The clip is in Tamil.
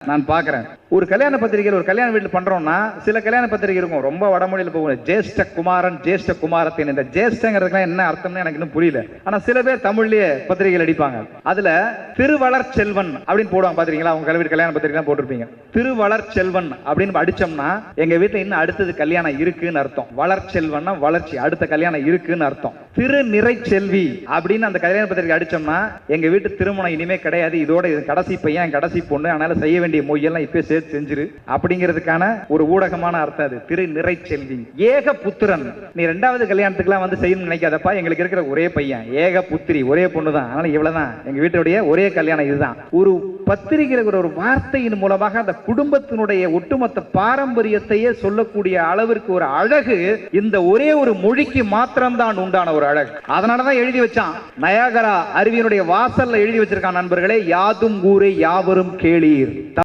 நான் பார்க்குறேன். ஒரு கல்யாண பத்திரிகையில் ஒரு கல்யாண வீட்டில் பண்ணுறோம்னா சில கல்யாண பத்திரிகை இருக்கும். ரொம்ப வடமொழியில் போகும். ஜேஷ்ட குமாரன் ஜேஷ்ட குமாரத்தின் இந்த ஜேஷ்டங்கிறதுக்குலாம் என்ன அர்த்தம்னு எனக்கு இன்னும் புரியல. ஆனால் சில பேர் தமிழ்லேயே பத்திரிகைகள் அடிப்பாங்க. அதில் திருவளர் செல்வன் அப்படின்னு போடுவாங்க. பார்த்துருக்கீங்களா அவங்க கல்வி கல்யாண பத்திரிகைலாம் போட்டிருப்பீங்க. திருவளர் செல்வன் அப்படின்னு அடிச்சோம்னா எங்கள் வீட்டில் இன்னும் அடுத்தது கல்யாணம் இருக்குன்னு அர்த்தம். வளர் செல்வன்னா வளர்ச்சி அடுத்த கல்யாணம் இருக்குன்னு அர்த்தம். திருநிறை செல்வி அப்படின்னு அந்த கல்யாண பத்திரிகை அடிச்சோம்னா எங்க வீட்டு திருமணம் இனிமே கிடையாது. இதோட இது கடைசி பையன் கடைசி பொண்ணு அதனால செய்ய வேண்டிய மொழியெல்லாம் இப்பே சேர்த்து செஞ்சிரு. அப்படிங்கிறதுக்கான ஒரு ஊடகமான அர்த்தம் அது. திரு நிறை செல்வி. ஏக புத்திரன். நீ ரெண்டாவது கல்யாணத்துக்குலாம் வந்து செய்யணும்னு நினைக்காதப்பா. எங்களுக்கு இருக்கிற ஒரே பையன். ஏக புத்திரி. ஒரே பொண்ணு தான் அதனால இவ்வளவுதான் எங்க வீட்டுடைய ஒரே கல்யாணம் இதுதான். ஒரு பத்திரிகையில் ஒரு வார்த்தையின் மூலமாக அந்த குடும்பத்தினுடைய ஒட்டுமொத்த பாரம்பரியத்தையே சொல்லக்கூடிய அளவிற்கு ஒரு அழகு இந்த ஒரே ஒரு மொழிக்கு மாத்திரம்தான் உண்டான ஒரு அழகு. அதனாலதான் எழுதி வச்சான். நயாகரா அருவியினுடைய வாசல்ல எழுதி வச்சிருக்கான் நண்பர்களே யாதும் ஊரே யாவரும் கேளீர்.